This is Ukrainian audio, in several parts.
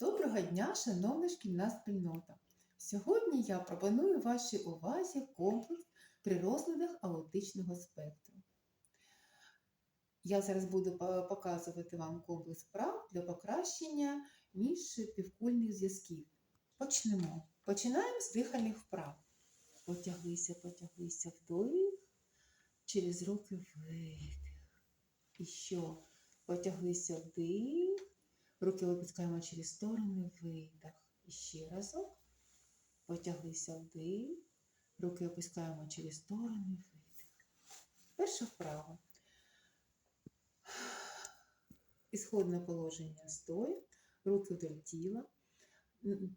Доброго дня, шановна шкільна спільнота! Сьогодні я пропоную вашій увазі комплекс при розладах аутичного спектру. Я зараз буду показувати вам комплекс вправ для покращення міжпівкульних зв'язків. Почнемо. Починаємо з дихальних вправ. Потяглися, потяглися вдих, через руки видих. І що? Потяглися вдих. Руки випускаємо через сторони, видих. І ще разок. Потяглися вдих. Руки опускаємо через сторони, видих. Перша вправа. Ісходне положення стоїть, руки вдоль тіла.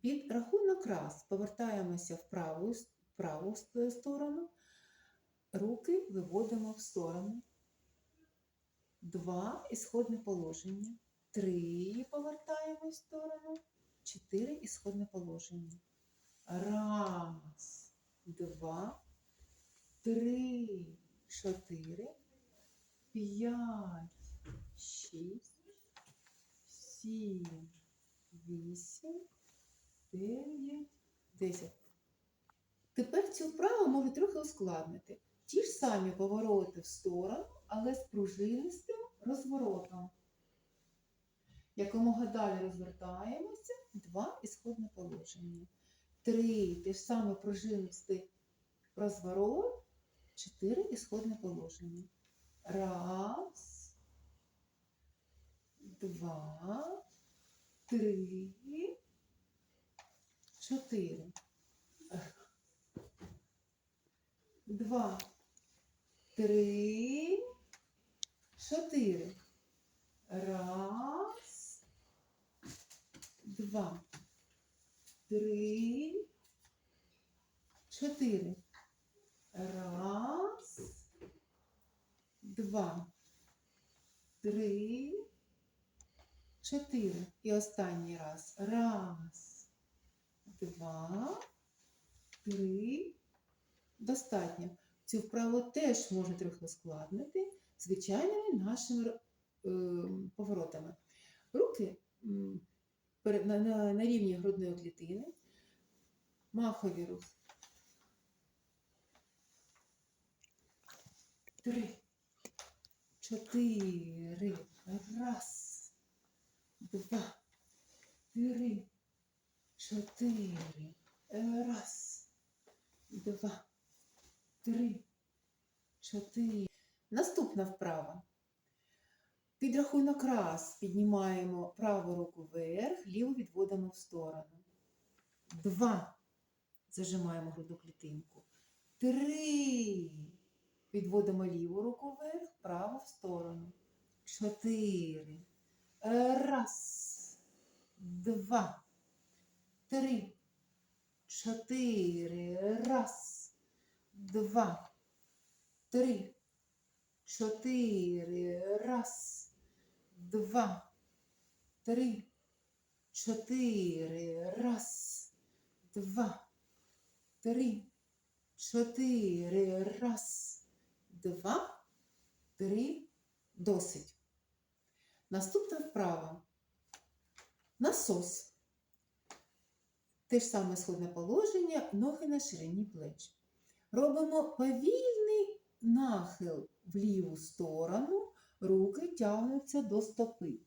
Під рахунок раз повертаємося в праву, праву сторону, руки виводимо в сторону. Два ісходне положення. Три повертаємо в сторону. Чотири ісходне положення. Раз, два, три, чотири, п'ять, шість, сім, вісім, дев'ять, десять. Тепер цю вправу можна трохи ускладнити. Ті ж самі повороти в сторону, але з пружинистим розворотом. Якомога далі розвертаємося, два ісходне положення. Три те ж саме пружинистий розворот, чотири ісходне положення. Раз, два, три, чотири. Два, три, чотири. Раз, два, три, чотири. Раз, два, три, чотири. І останній раз. Раз, два, три. Достатньо. Цю вправу теж можна трохи ускладнити звичайними нашими е, поворотами. Руки на, на, на рівні грудної клітини, махові рух. Три, чотири, раз, два, три, чотири, раз, два, три, чотири. Наступна вправа. Під рахунок раз піднімаємо праву руку вверх, ліву відводимо в сторону. Два. Зажимаємо грудну клітинку. Три. Відводимо ліву руку вверх, праву в сторону. Чотири. Раз. Два. Три. Чотири. Раз. Два. Три. Чотири. Раз, два, три, чотири. Раз, два, три, чотири. Раз, два, три. Досить. Наступна вправа. Насос. Те ж саме сходне положення, ноги на ширині плеч. Робимо повільний нахил в ліву сторону, руки тягнуться до стопи.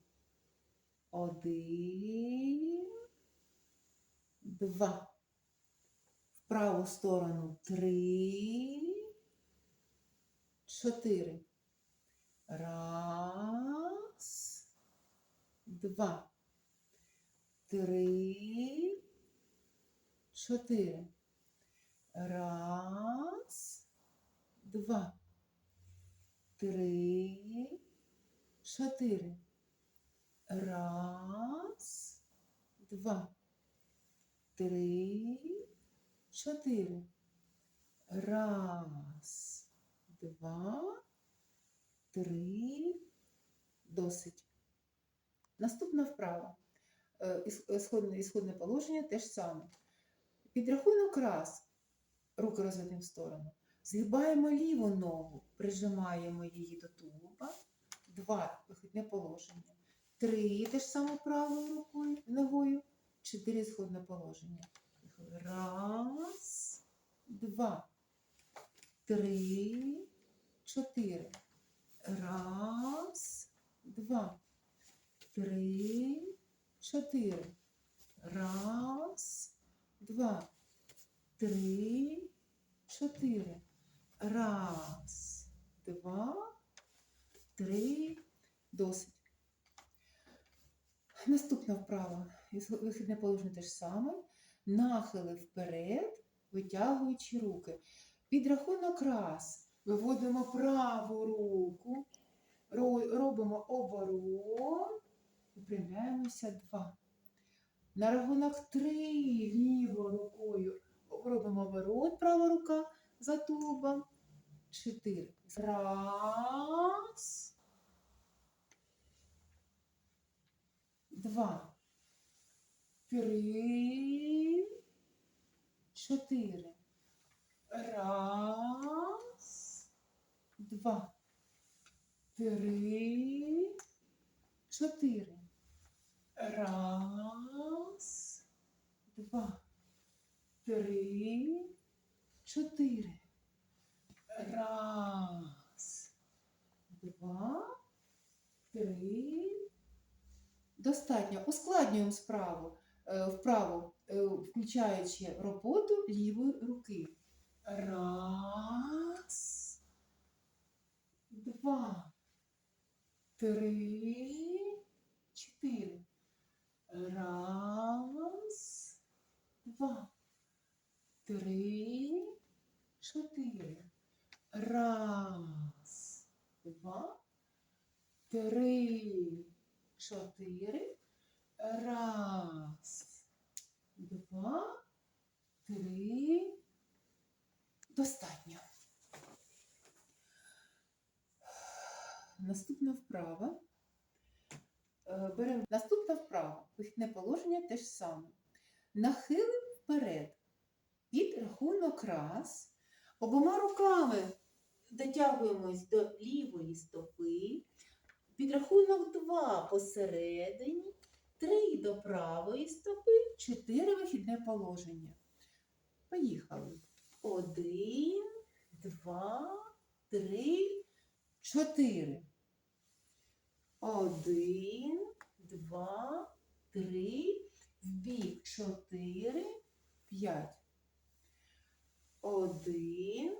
Один, два. В праву сторону три, чотири. Раз, два, три, чотири. Раз, два, три, чотири. Раз, два, три, чотири. Раз, два, три. Досить. Наступна вправа. Е, Ісходне, ісходне положення те ж саме. Підрахунок раз. Руки розведемо в сторону. Згибаємо ліву ногу, прижимаємо її до тулуба. Два вихідне положення. Три те ж саме правою рукою, ногою. чотири сходне положення. Раз, два, три, чотири. Раз, два, три, чотири. Раз, два, три, чотири. Раз, два, три. Досить. Наступна вправа. Вихідне положення те ж саме. Нахили вперед, витягуючи руки. Підрахунок раз. Виводимо праву руку, робимо оборот, випрямляємося два. На рахунок три лівою рукою робимо оборот, права рука за тулубом. Чотири. Раз. Два. Три. Чотири. Раз. Два. Три. Чотири. Раз. Два. Три. Чотири. Раз. Два. Три. Достатньо. Ускладнюємо справу, е, вправу, е, включаючи роботу лівої руки. Раз, два, три, чотири. Раз, два, три, чотири. Раз, два, три, чотири. Раз, два, три. Достатньо. Наступна вправа. Е, Беремо наступна вправа. Вихідне положення те ж саме. Нахили вперед. Під рахунок раз. Обома руками дотягуємось до лівої стопи. Підрахунок 2 посередині, 3 до правої стопи, 4 вихідне положення. Поїхали. 1, 2, 3, 4. 1, 2, 3, в бік 4, 5. 1,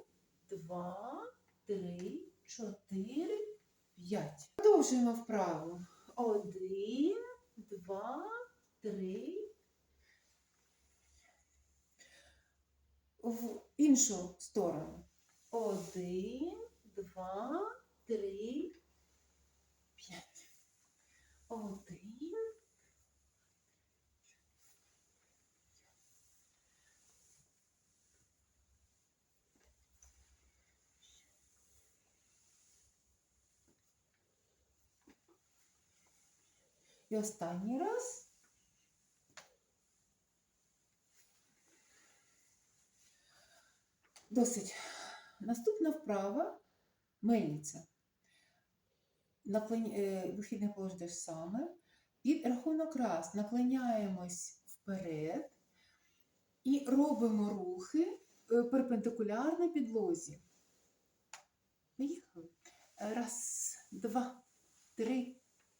2, 3, 4, 5. Продовжуємо вправу. Один, два, три. В іншу сторону. Один, два, три, п'ять. Один. І останній раз. Досить. Наступна вправа мельниця. Е, Вихідне положення ж саме. Під рахунок раз наклоняємось вперед і робимо рухи е, перпендикулярно підлозі. Поїхали. Раз, два, три,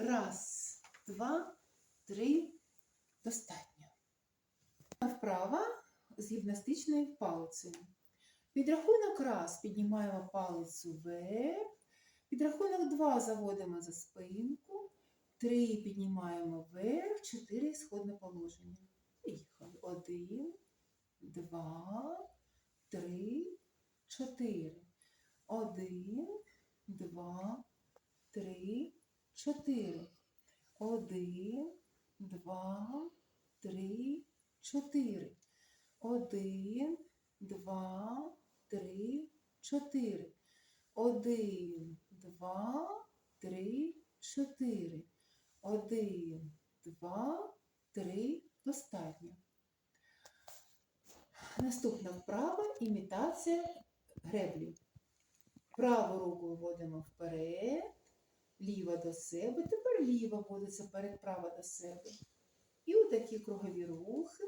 Раз, два, три. Достатньо. Вправа з гімнастичною палицею. Підрахунок раз піднімаємо палицю вверх. Підрахунок два заводимо за спинку. Три піднімаємо вверх. Чотири сходне положення. Поїхали. Один, два, три, чотири. Один, два, три, чотири. Один, два, три, чотири. Один, два, три, чотири. Один, два, три, чотири. Один, два, три. Достатньо. Наступна вправа імітація греблі. Праву руку вводимо вперед, ліва до себе. Тепер ліва вводиться перед права до себе. І отакі кругові рухи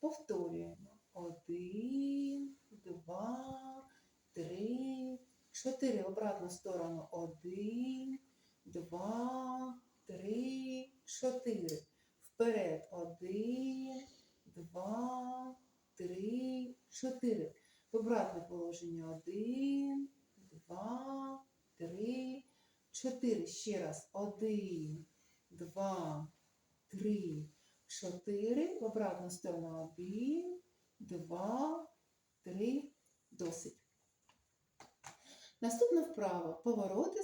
повторюємо. Один, два, три, чотири. Обратну сторону. Один, два, три, чотири. Вперед. Один, два, три, чотири. В обратне положення. Один, два, три, чотири. Ще раз. Один, два, три, чотири. В обратну сторону. Один, два, три. Досить. Наступна вправа. Повороти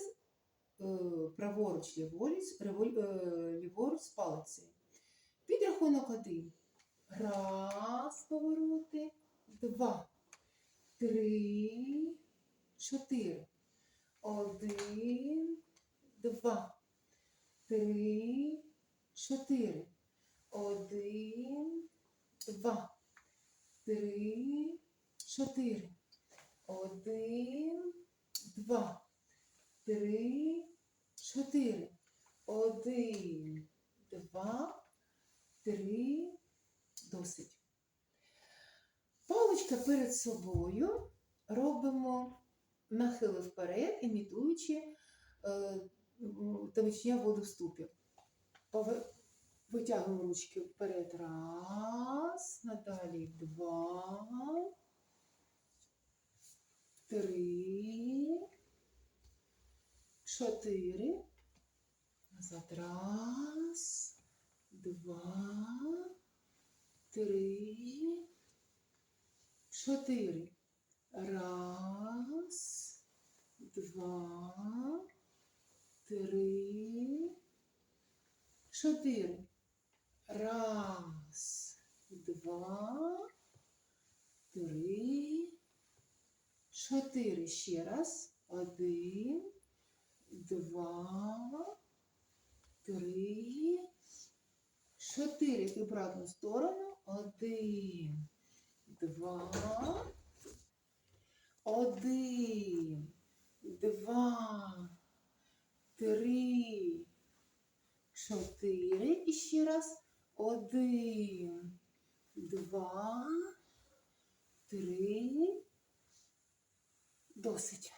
е, праворуч, ліворуч, е, ліворуч з палицею. Підрахунок один. Раз повороти, два, три, чотири. Один, два, три, чотири. Один, два, три, чотири. Один, два, три, чотири. Один, два, три. Досить. Паличка перед собою робимо нахили вперед, імітуючи е, м, товчня воду в ступі. Пове- Витягуємо ручки вперед. Раз, надалі два, три, чотири. Назад. Раз, два, три, чотири. Раз, два, три, чотири. Раз, два, три, чотири. Ще раз. Один, два, три, чотири. В обратну сторону. Один, два, один, два, три, чотири. І ще раз. Один, два, три. Досить.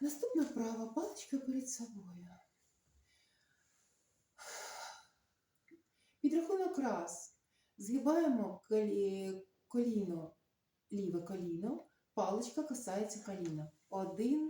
Наступна вправа. Паличка перед собою. Підрахунок раз. Згибаємо колі- коліно, ліве коліно, паличка касається коліна. Один,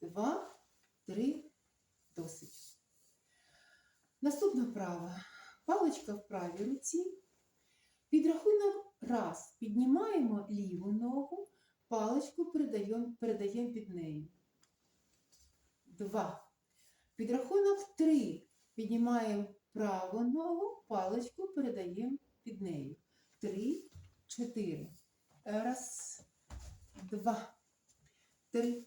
два, три. Досить. Наступна вправа. Паличка в правій руці. Підрахунок раз. Піднімаємо ліву ногу, паличку передаємо, передаємо під нею. Два. Підрахунок три. Піднімаємо праву ногу, паличку передаємо під нею. Три, чотири. Раз, два, три,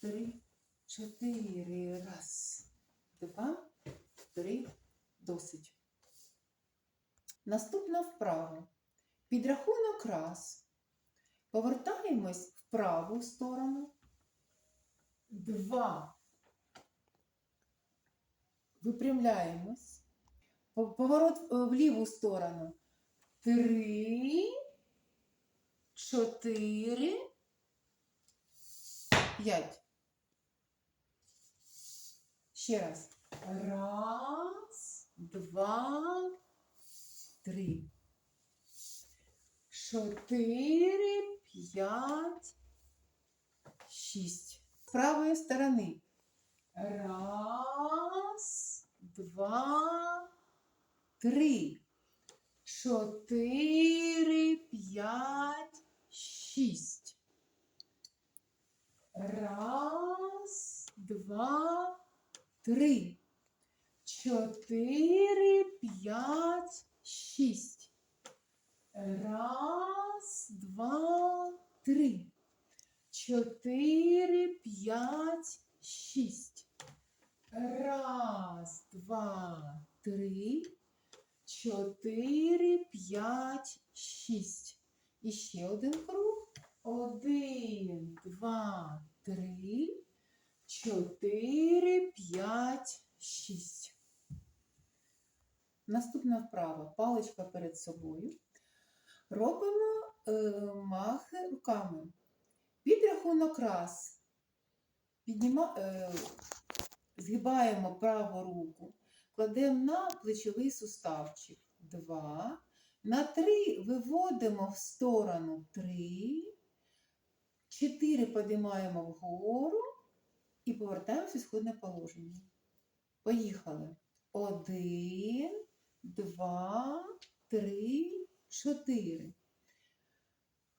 три, чотири. Раз, два, три. Досить. Наступна вправа. Підрахунок раз. Повертаємось в праву сторону. Два. Випрямляємось. Поворот е, в ліву сторону. Три, чотири, п'ять. Ще раз. Раз, два, три. Чотири, п'ять, шість. З правої сторони. Раз, два, три. Чотири, п'ять, шість. Раз, два, три. Чотири, п'ять, шість. Раз, два, три. Чотири, п'ять, шість. Раз, два, три. Чотири, п'ять, шість. І ще один круг. Один, два, три. Чотири, п'ять, шість. Наступна вправа. Паличка перед собою. Робимо е, махи руками. Підрахунок раз. Підніма, е, згибаємо праву руку. Кладемо на плечовий суставчик. Два. На три виводимо в сторону три. Чотири підіймаємо вгору і повертаємося в сходне положення. Поїхали. Один, два, три, чотири.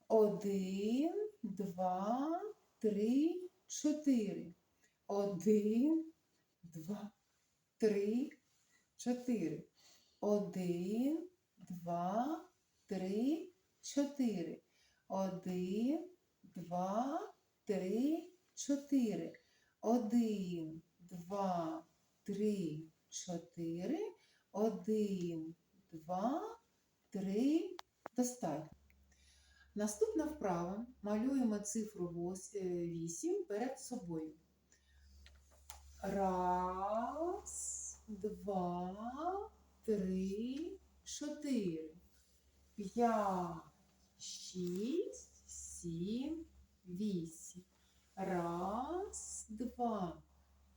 Один, два, три, чотири. Один, два, три, чотири. Один, два, три, чотири. Один, два, три, чотири. Один, два, три, чотири. Один, два, три. Достатньо. Наступна вправа. Малюємо цифру 8 перед собою. Раз, два, три, чотири, п'ять, шість, сім, вісім. Раз, два,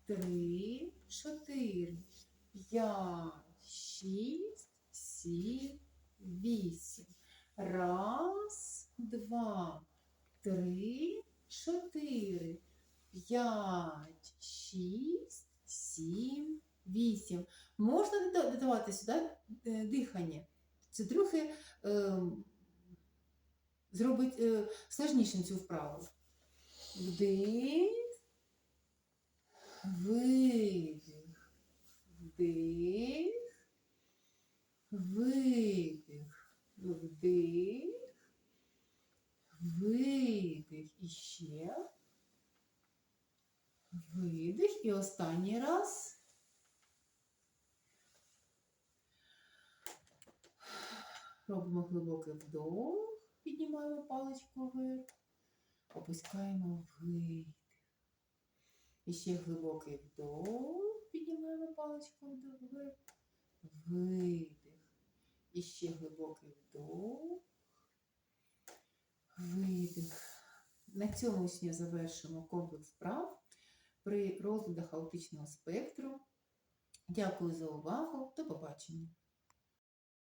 три, чотири, п'ять, шість, сім, вісім. Раз, два, три, чотири, п'ять, шість, сім, вісім. Можна додавати сюди е, дихання. Це трохи е, зробить е, сложнішим цю вправу. Вдих, видих, вдих, видих, вдих, видих і ще. Видих і останній раз. Робимо глибокий вдох, піднімаємо паличку вверх, опускаємо видих. І ще глибокий вдох, піднімаємо паличку вверх, видих. І ще глибокий вдох, видих. На цьому сьогодні завершимо комплекс вправ при розладах аутичного спектру. Дякую за увагу. До побачення.